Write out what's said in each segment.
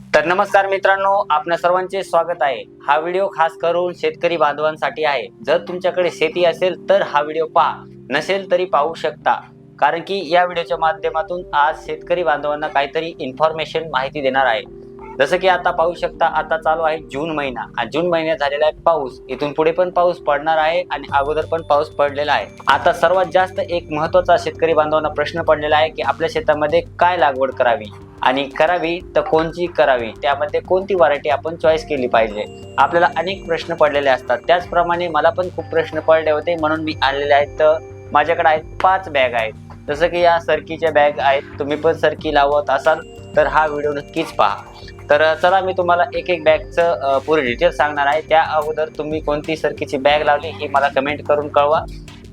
तर नमस्कार मित्रांनो आपल्या सर्वांचे स्वागत आहे. हा व्हिडिओ खास करून शेतकरी बांधवांसाठी आहे. जर तुमच्याकडे शेती असेल तर हा व्हिडिओ पहा. नसेल तरी पाहू शकता. कारण की या व्हिडिओच्या माध्यमातून आज शेतकरी बांधवांना काहीतरी इन्फॉर्मेशन माहिती देणार आहे. जसं की आता पाहू शकता आता चालू आहे जून महिना. आणि जून महिन्यात झालेला आहे पाऊस. इथून पुढे पण पाऊस पडणार आहे आणि अगोदर पण पाऊस पडलेला आहे. आता सर्वात जास्त एक महत्त्वाचा शेतकरी बांधवांना प्रश्न पडलेला आहे की आपल्या शेतामध्ये काय लागवड करावी? आणि करावी तर कोणती करावी? त्यामध्ये कोणती व्हरायटी आपण चॉईस केली पाहिजे? आपल्याला अनेक प्रश्न पडलेले असतात. त्याचप्रमाणे मला पण खूप प्रश्न पडले होते. म्हणून मी आणलेले आहेत. तर माझ्याकडे आहेत पाच बॅग आहेत. जसं की या सरकीच्या बॅग आहेत. तुम्ही पण सरकी लावत असाल तर हा व्हिडिओ नक्कीच पहा. तर चला मी तुम्हाला एक एक बॅगचं पुरे डिटेल सांगणार आहे. त्या अगोदर तुम्ही कोणती सरकीची बॅग लावली हे मला कमेंट करून कळवा.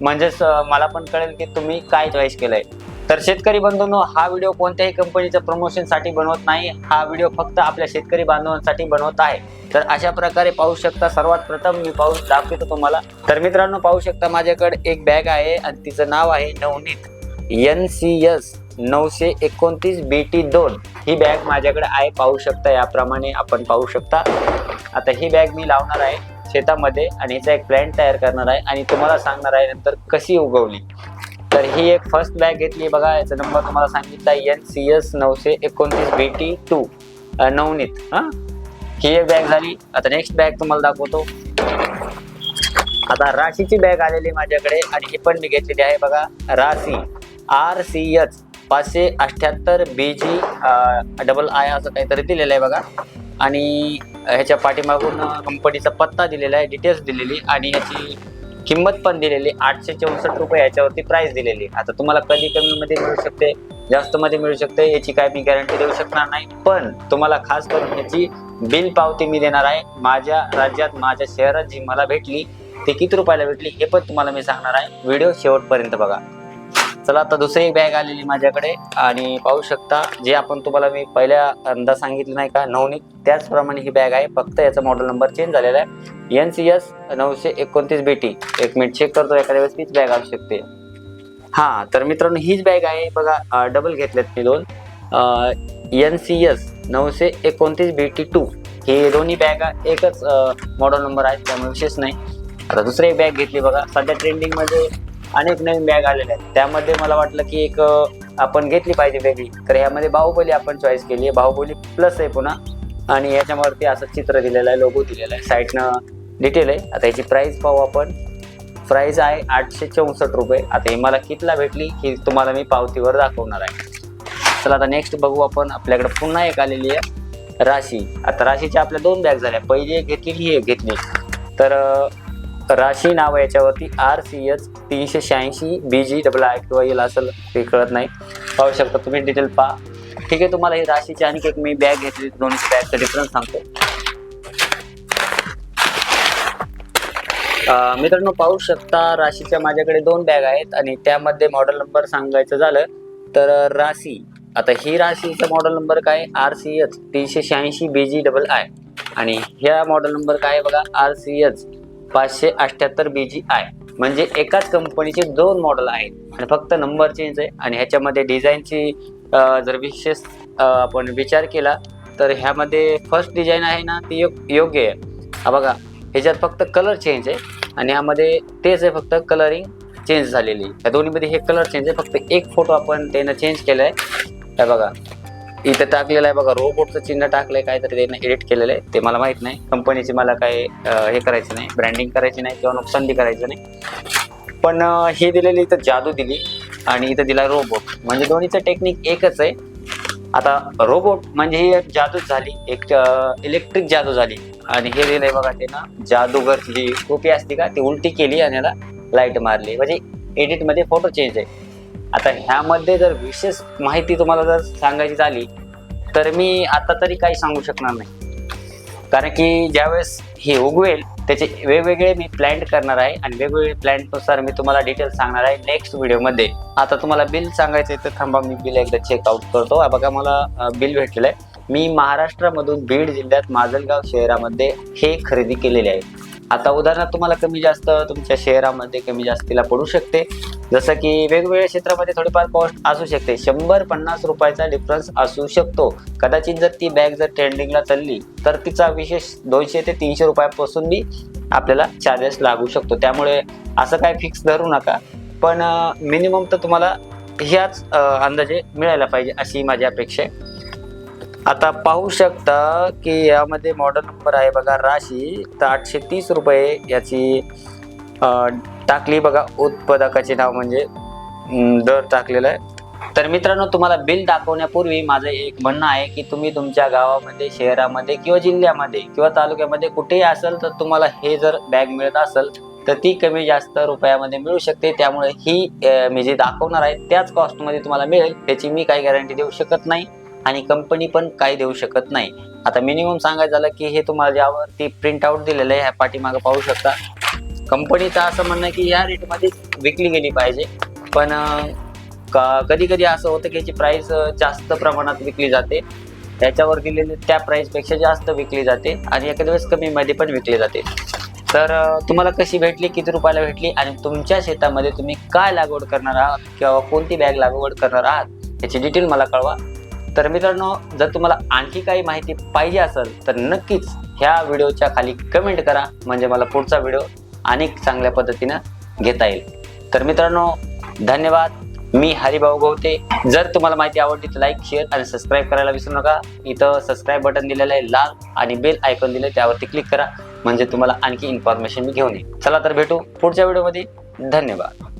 म्हणजेच मला पण कळेल की तुम्ही काय चॉईस केलंय. तर शेतकरी बंधूंनो हा व्हिडिओ कोणत्याही कंपनीच्या प्रमोशनसाठी बनवत नाही. हा व्हिडिओ फक्त आपल्या शेतकरी बांधवांसाठी बनवत आहे. तर अशा प्रकारे पाहू शकता सर्वात प्रथम मी पाऊस दाखवतो तुम्हाला. तर मित्रांनो पाहू शकता माझ्याकडे एक बॅग आहे आणि तिचं नाव आहे नवनीत. एन सी एस नऊशे एकोणतीस बी टी दोन. ही बॅग माझ्याकडे आहे. पाहू शकता याप्रमाणे आपण पाहू शकता. आता ही बॅग मी लावणार आहे शेतामध्ये आणि याचा एक प्लॅन तयार करणार आहे आणि तुम्हाला सांगणार आहे नंतर कशी उगवली. तर ही एक फर्स्ट बॅग घेतली बघा याचा नंबर तुम्हाला सांगितला एन सी एस नऊशे एकोणतीस बी टी टू नवनीत हा? ही एक बॅग झाली. आता नेक्स्ट बॅग तुम्हाला दाखवतो. आता राशीची बॅग आलेली माझ्याकडे आणि ही पण मी घेतलेली आहे बघा. राशी आर सी एच पाचशे अठ्ठ्याहत्तर बी जी डबल आय असं काहीतरी दिलेलं आहे बघा. आणि ह्याच्या पाठीमागून कंपनीचा पत्ता दिलेला आहे डिटेल्स दिलेली. आणि याची किंमत पण दिलेली आठशे चौसष्ट रुपये याच्यावरती प्राइस दिलेली. आता तुम्हाला कधी कमी मध्ये मिळू शकते जास्त मध्ये मिळू शकते याची काय मी गॅरंटी देऊ शकणार नाही. पण तुम्हाला खास करून याची बिल पावती मी देणार आहे. माझ्या राज्यात माझ्या शहरात जी मला भेटली ते किती रुपयाला भेटली हे पण तुम्हाला मी सांगणार आहे. व्हिडिओ शेवटपर्यंत बघा. चला आता दुसरी बॅग आलेली माझ्याकडे. आणि पाहू शकता जे आपण तुम्हाला मी पहिल्या अंदा सांगितलं नाही का नवनीत त्याचप्रमाणे ही बॅग आहे. फक्त याचा मॉडेल नंबर चेंज झालेला आहे. एन सी एस नऊशे एकोणतीस बी टी एक मिनिट चेक करतो एखाद्या वेळेस तीच बॅग असू शकते. हां तर मित्रांनो हीच बॅग आहे. बघा डबल घेतल्यात मी दोन. एन सी एस नऊशे एकोणतीस बी टी टू हे दोन्ही बॅग एकच मॉडेल नंबर आहेत त्यामुळे विशेष नाही. आता दुसरी एक बॅग घेतली बघा. सध्या ट्रेंडिंगमध्ये अनेक नवीन बॅग आलेल्या आहेत. त्यामध्ये मला वाटलं की एक आपण घेतली पाहिजे वेगळी. तर ह्यामध्ये बाहुबली आपण चॉईस केली आहे. बाहुबली प्लस आहे पुन्हा. आणि याच्यावरती असं चित्र दिलेलं आहे लोगो दिलेला आहे. साईडनं डिटेल आहे. आता याची प्राईस पाहू आपण. प्राईज आहे आठशे चौसष्ट रुपये. आता ही मला कितला भेटली ही तुम्हाला मी पावतीवर दाखवणार आहे. चला आता नेक्स्ट बघू आपण. आपल्याकडे पुन्हा एक आलेली आहे. राशी. आता राशीच्या आपल्या दोन बॅग झाल्या. पहिली एक घेतली ही एक घेतली. तर राशी नाव याच्यावरती. आर सी एच तीनशे शहाऐंशी बी जी डबल आय किंवा येईल असेल ते कळत नाही. पाहू शकता तुम्ही डिटेल पहा. ठीक आहे तुम्हाला हे राशीची आणखी एक मी बॅग घेतली दोन्ही बॅगचा डिफरन्स सांगतो. मित्रांनो पाहू शकता राशीच्या माझ्याकडे दोन बॅग आहेत आणि त्यामध्ये मॉडेल नंबर सांगायचं झालं तर राशी. आता ही राशीचा मॉडेल नंबर काय? आर सी एच तीनशे शहाऐंशी बी जी डबल आय आणि ह्या मॉडेल नंबर काय आहे बघा? आर सी एच पाचशे अठ्ठ्याहत्तर बी जी आय म्हणजे एकाच कंपनीचे दोन मॉडेल आहेत. आणि फक्त नंबर चेंज आहे. आणि ह्याच्यामध्ये डिझाईनची जर विशेष आपण विचार केला तर ह्यामध्ये फर्स्ट डिझाईन आहे ना ती यो- योग्य आहे. बघा ह्याच्यात फक्त कलर चेंज आहे. आणि यामध्ये तेच आहे फक्त कलरिंग चेंज झालेली. या दोन्हीमध्ये हे कलर चेंज आहे. फक्त एक फोटो आपण त्यानं चेंज केला आहे बघा. इथं टाकलेलं आहे बघा रोबोटचं चिन्ह टाकलंय काहीतरी त्यानं एडिट केलेलं आहे. ते मला माहीत नाही. कंपनीची मला काय हे करायचं नाही ब्रँडिंग करायची नाही किंवा नुकसान बी करायचं नाही. पण हे दिलेली इथं जादू दिली आणि इथं दिला रोबोट म्हणजे दोन्हीचं टेक्निक एकच आहे. आता रोबोट म्हणजे ही एक जादूच झाली. एक इलेक्ट्रिक जादू झाली. आणि हे दिलंय बघा ते ना जादूगर जी टोपी असते का ती उलटी केली आणि याला लाइट मारली. म्हणजे एडिटमध्ये फोटो चेंज आहे. आता ह्यामध्ये जर विशेष माहिती तुम्हाला जर सांगायची झाली तर मी आता तरी काही सांगू शकणार नाही. कारण की ज्यावेळेस हे उगवेल त्याचे वेगवेगळे मी प्लॅन करणार आहे आणि वेगवेगळे प्लॅननुसार मी तुम्हाला डिटेल सांगणार आहे नेक्स्ट व्हिडिओमध्ये आता तुम्हाला बिल सांगायचं आहे तर थांबा मी बिल एकदा चेकआउट करतो. बघा मला बिल भेटलेलं आहे मी महाराष्ट्रामधून बीड जिल्ह्यात माजलगाव शहरामध्ये हे खरेदी केलेले आहे. आता उदाहरणार्थ तुम्हाला कमी जास्त तुमच्या शहरामध्ये कमी जास्तीला पडू शकते. जसं की वेगवेगळ्या क्षेत्रामध्ये थोडीफार कॉस्ट असू शकते. शंभर पन्नास रुपयाचा डिफरन्स असू शकतो. कदाचित जर ती बॅग जर ट्रेंडिंगला चालली तर तिचा विशेष दोनशे ते तीनशे रुपयापासून बी आपल्याला चार्जेस लागू शकतो. त्यामुळे असं काय फिक्स धरू नका. पण मिनिमम तर तुम्हाला ह्याच अंदाजे मिळायला पाहिजे अशी माझी अपेक्षा आहे. आता पाहू शकता की यामध्ये मॉडेल नंबर आहे बघा राशी. तर आठशे तीस रुपये याची टाकली बघा उत्पादकाचे नाव म्हणजे दर टाकलेला आहे. तर मित्रांनो तुम्हाला बिल दाखवण्यापूर्वी माझं एक म्हणणं आहे की तुम्ही तुमच्या गावामध्ये शहरामध्ये किंवा जिल्ह्यामध्ये किंवा तालुक्यामध्ये कुठेही असेल तर तुम्हाला हे जर बॅग मिळत असेल तर ती कमी जास्त रुपयामध्ये मिळू शकते. त्यामुळे ही मी जी दाखवणार आहे त्याच कॉस्टमध्ये तुम्हाला मिळेल. त्याची मी काही गॅरंटी देऊ शकत नाही. आणि कंपनी पण काही देऊ शकत नाही. आता मिनिमम सांगायचं झालं की हे तुम्हाला ज्यावरती प्रिंट आउट दिलेलं आहे ह्या पाठीमागं पाहू शकता. कंपनीचं असं म्हणणं आहे की या रेटमध्ये विकली गेली पाहिजे. पण कधी कधी असं होतं की याची प्राईस जास्त प्रमाणात विकली जाते. त्याच्यावर दिलेली त्या प्राईसपेक्षा जास्त विकली जाते आणि एखाद्या वेळेस कमीमध्ये पण विकली जाते. तर तुम्हाला कशी भेटली किती रुपयाला भेटली आणि तुमच्या शेतामध्ये तुम्ही काय लागवड करणार आहात किंवा कोणती बॅग लागवड करणार आहात याची डिटेल मला कळवा. तर मित्रांनो जर तुम्हाला आणखी काही माहिती पाहिजे असेल तर नक्कीच ह्या व्हिडिओच्या खाली कमेंट करा. म्हणजे मला पुढचा व्हिडिओ अनेक चांगल्या पद्धतीनं घेता येईल. तर मित्रांनो धन्यवाद. मी हरिभाऊ गवते. जर तुम्हाला माहिती आवडली तर लाईक शेअर आणि सबस्क्राईब करायला विसरू नका. इथं सबस्क्राईब बटन दिलेलं आहे लाल आणि बेल आयकॉन दिलं त्यावरती क्लिक करा. म्हणजे तुम्हाला आणखी इन्फॉर्मेशन मी घेऊन येईल. चला तर भेटू पुढच्या व्हिडिओमध्ये. धन्यवाद.